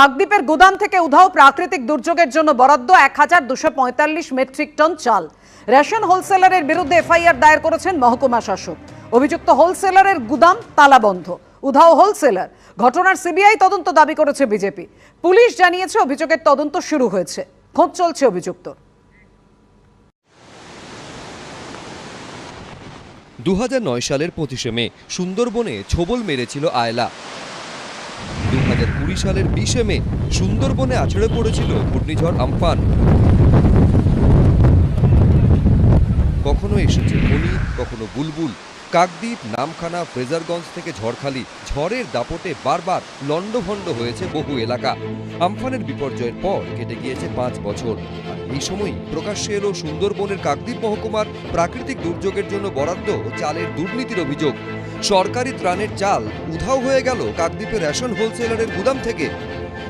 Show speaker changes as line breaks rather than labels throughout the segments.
কাকদ্বীপের গুদাম থেকে উধাও প্রাকৃতিক দুর্যোগের জন্য বরাদ্দ এক হাজার দুশো পঁয়তাল্লিশ মেট্রিক টন চাল। রেশন হোলসেলারের বিরুদ্ধে এফআইআর দায়ের করেছেন মহকুমা শাসক। অভিযুক্ত হোলসেলারের গুদাম তালাবন্ধ। উধাও হোলসেলার। ঘটনার সিবিআই তদন্ত দাবি করেছে বিজেপি। পুলিশ জানিয়েছে অভিযোগের তদন্ত শুরু হয়েছে। খোঁজ চলছে অভিযুক্তর।
দু সালের পঁচিশে মে সুন্দরবনে ছোবল মেরেছিল আয়লা। কুড়ি সালের বিশে মে সুন্দরবনে আছড়ে পড়েছিল ঘূর্ণিঝড় আমফান। কখনো এসেছে ফণি কখনো বুলবুল। কাকদ্বীপ, নামখানা, ফ্রেজারগঞ্জ থেকে ঝড়খালি। ঝড়ের দাপটে বারবার লণ্ডভণ্ড হয়েছে বহু এলাকা। আমফানের বিপর্যয়ের পর কেটে গিয়েছে পাঁচ বছর। আর এই সময়ই প্রকাশ্যে এলো সুন্দরবনের কাকদ্বীপ মহকুমার প্রাকৃতিক দুর্যোগের জন্য বরাদ্দ চালের দুর্নীতির অভিযোগ। সরকারি ত্রাণের চাল উধাও হয়ে গেল কাকদ্বীপের রেশন হোলসেলারের গুদাম থেকে।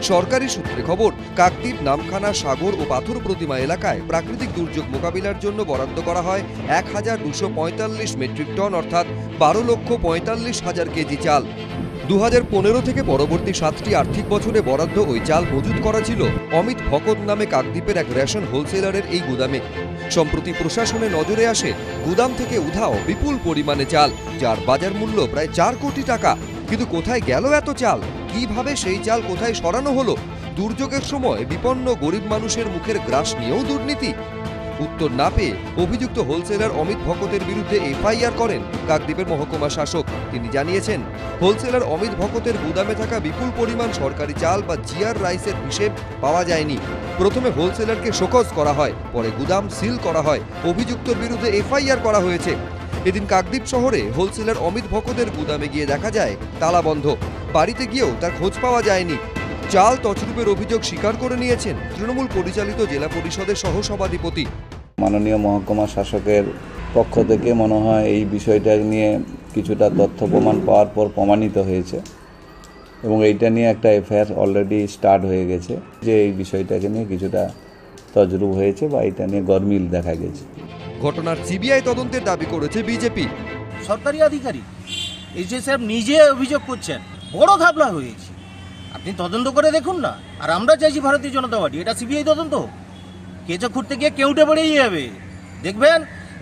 সরকারি সূত্রে খবর, কাকদ্বীপ, নামখানা, সাগর ও পাথর প্রতিমা এলাকায় প্রাকৃতিক দুর্যোগ মোকাবিলার জন্য বরাদ্দ করা হয় এক হাজার দুশো পঁয়তাল্লিশ মেট্রিক টন অর্থাৎ বারো লক্ষ পঁয়তাল্লিশ হাজার কেজি চাল। দু থেকে পরবর্তী সাতটি আর্থিক বছরে বরাদ্দ ওই চাল মজুত করা ছিল। অমিত ভকত নামে কাকদ্বীপের এক রেশন হোলসেলারের এই গুদামে। সম্প্রতি প্রশাসনে নজরে আসে, গুদাম থেকে উধাও বিপুল পরিমাণে চাল, যার বাজার মূল্য প্রায় চার কোটি টাকা। কিন্তু কোথায় গেল এত চাল? কীভাবে সেই চাল কোথায় সরানো হলো? দুর্যোগের সময় বিপন্ন গরিব মানুষের মুখের গ্রাস নিয়েও দুর্নীতি। উত্তর না পেয়ে অভিযুক্ত হোলসেলার অমিত ভকতের বিরুদ্ধে এফআইআর করেন কাকদ্বীপের মহকুমা শাসক। তিনি জানিয়েছেন, হোলসেলার অমিত ভকতের গুদামে থাকা বিপুল পরিমাণ সরকারি চাল বা জিআর রাইসের হিসেব পাওয়া যায়নি। প্রথমে হোলসেলারকে শোকজ করা হয়, পরে গুদাম সিল করা হয়। অভিযুক্তর বিরুদ্ধে এফআইআর করা হয়েছে। এদিন কাকদ্বীপ শহরে হোলসেলার অমিত ভকতের গুদামে গিয়ে দেখা যায়, তালা বন্ধ। বাড়িতে গিয়েও তার খোঁজ পাওয়া যায়নি। চাল তছরূপের অভিযোগ স্বীকার করে নিয়েছেন তৃণমূল পরিচালিত জেলা পরিষদের সহসভাধিপতি।
মাননীয় মহকুমা শাসকের পক্ষ থেকে মনে হয় এই বিষয়টা নিয়ে কিছুটা তথ্য প্রমাণ পাওয়ার পর প্রমাণিত হয়েছে এবং এইটা নিয়ে একটা এফআইআর অলরেডি স্টার্ট হয়ে গেছে যে এই বিষয়টাকে নিয়ে কিছুটা তজরুব হয়েছে বা এটা নিয়ে গরমিল দেখা গেছে।
ঘটনার সিবিআই তদন্তের দাবি করেছে বিজেপি।
সরকারি আধিকারিক এইচ সাহেব নিজে অভিযোগ করছেন বড় ঘাবলা হয়েছে। আপনি তদন্ত করে দেখুন না। আর আমরা চাইছি ভারতীয় জনতা পার্টি এটা সিবিআই তদন্ত। কেঁচো খুঁড়তে গিয়ে কেউটে বেড়েই যাবে দেখবেন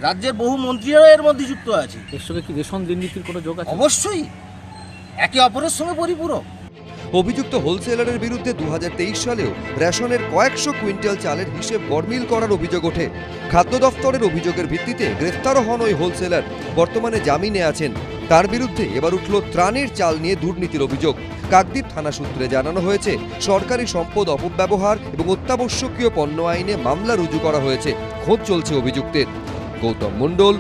রাজ্যের বহু মন্ত্রীরা এর মধ্যে যুক্ত আছে।
এর সঙ্গে কি রেশন দুর্নীতির কোনো যোগ আছে?
অবশ্যই। একে অপরের সঙ্গে পরিপূরক।
অভিযুক্ত হোলসেলারের বিরুদ্ধে দু হাজার তেইশ সালেও রেশনের কয়েকশো কুইন্টাল চালের হিসেব গরমিল করার অভিযোগ ওঠে। খাদ্য দফতরের অভিযোগের ভিত্তিতে গ্রেফতারও হন ওই হোলসেলার। বর্তমানে জামিনে আছেন। তার বিরুদ্ধে এবার উঠল ত্রাণের চাল নিয়ে দুর্নীতির অভিযোগ। কাকদ্বীপ থানা সূত্রে জানানো হয়েছে, সরকারি সম্পদ অপব্যবহার এবং অত্যাবশ্যকীয় পণ্য আইনে মামলা রুজু করা হয়েছে। খোঁজ চলছে অভিযুক্তের। গৌতম মণ্ডল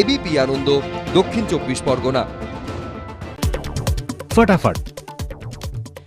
এবিপি আনন্দ, দক্ষিণ চব্বিশ পরগনা।
ফটাফট